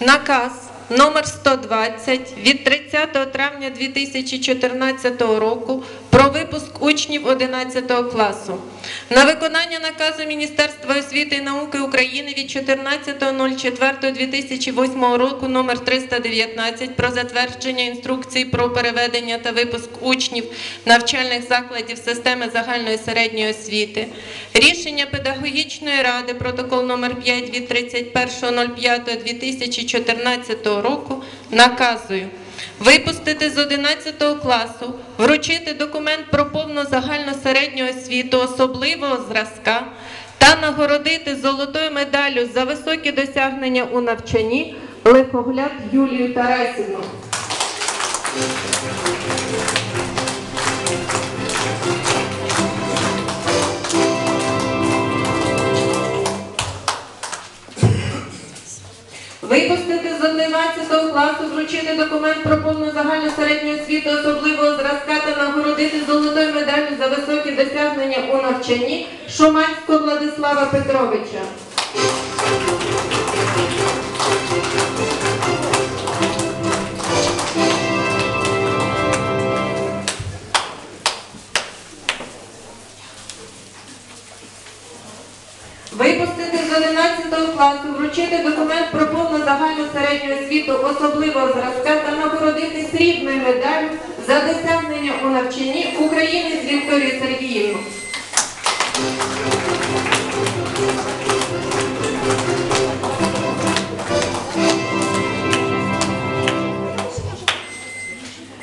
наказ номер 120 від 30 травня 2014 року про випуск учнів 11 класу. На виконання наказу Міністерства освіти і науки України від 14.04.2008 року номер 319 про затвердження інструкції про переведення та випуск учнів навчальних закладів системи загальної середньої освіти. Рішення педагогічної ради, протокол номер 5 від 31.05.2014 року наказую випустити з 11 класу, вручити документ про повну загальну середню освіту особливого зразка та нагородити золотою медаллю за високі досягнення у навчанні Лихогляд Юлію Тарасівну. Випустити з 11 класу, вручити документ про повну загальну середню освіту особливого зразка та нагородити золотою медаллю за високі досягнення у навчанні Шуманського Владислава Петровича. Випустити з 11 класу, вручити документ про повну загальну середню освіту особливого зразка та нагородити срібною медаллю за досягнення у навчанні українець Вікторію Сергіївну.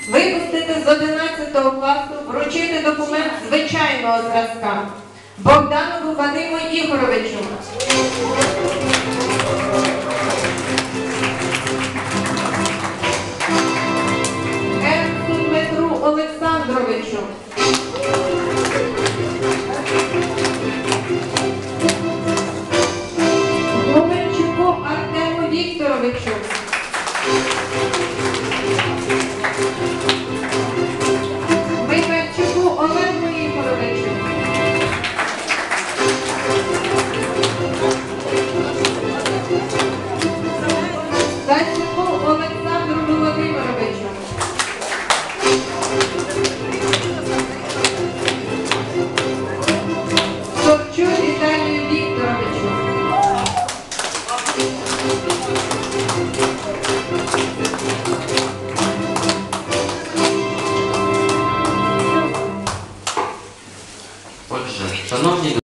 Випустити з 11 класу, вручити документ звичайного зразка Богданову Вадиму Ігоровичу. Ерку Дмитру Олександровичу.